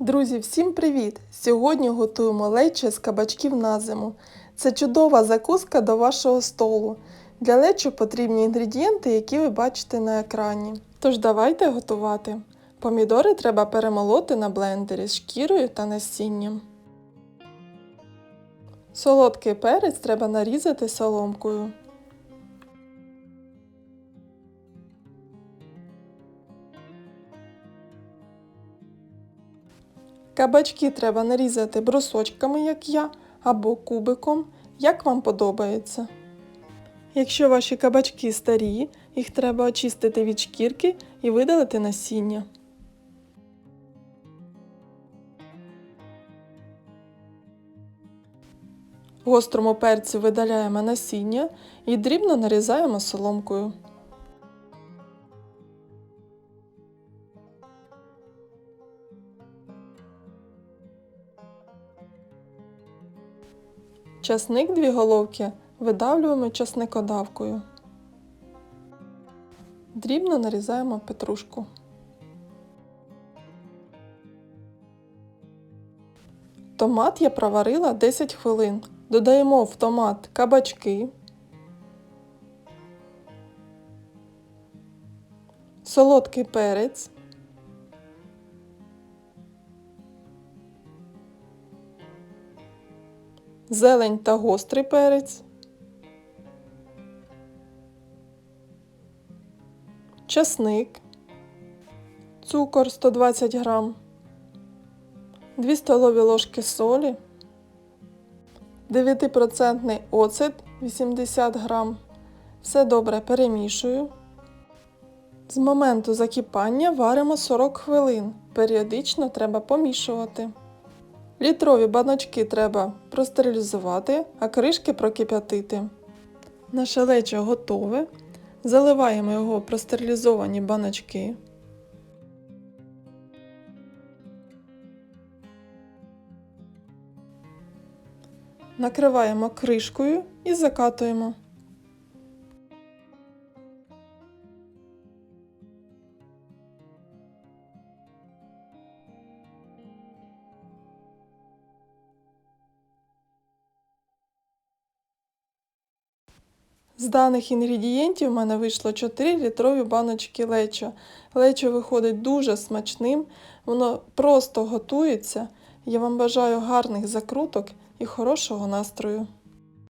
Друзі, всім привіт! Сьогодні готуємо лечо з кабачків на зиму. Це чудова закуска до вашого столу. Для лечо потрібні інгредієнти, які ви бачите на екрані. Тож давайте готувати. Помідори треба перемолоти на блендері з шкірою та насінням. Солодкий перець треба нарізати соломкою. Кабачки треба нарізати брусочками, як я, або кубиком, як вам подобається. Якщо ваші кабачки старі, їх треба очистити від шкірки і видалити насіння. Гострому перцю видаляємо насіння і дрібно нарізаємо соломкою. Часник дві головки видавлюємо часникодавкою. Дрібно нарізаємо петрушку. Томат я проварила 10 хвилин. Додаємо в томат кабачки, солодкий перець, зелень та гострий перець, часник, цукор 120 грам, 2 столові ложки солі, 9% оцет 80 грам. Все добре перемішую. З моменту закипання варимо 40 хвилин. Періодично треба помішувати. Літрові баночки треба простерилізувати, а кришки прокип'ятити. Наше лечо готове. Заливаємо його в простерилізовані баночки. Накриваємо кришкою і закатуємо. З даних інгредієнтів в мене вийшло 4 літрові баночки лечо. Лечо виходить дуже смачним, воно просто готується. Я вам бажаю гарних закруток і хорошого настрою.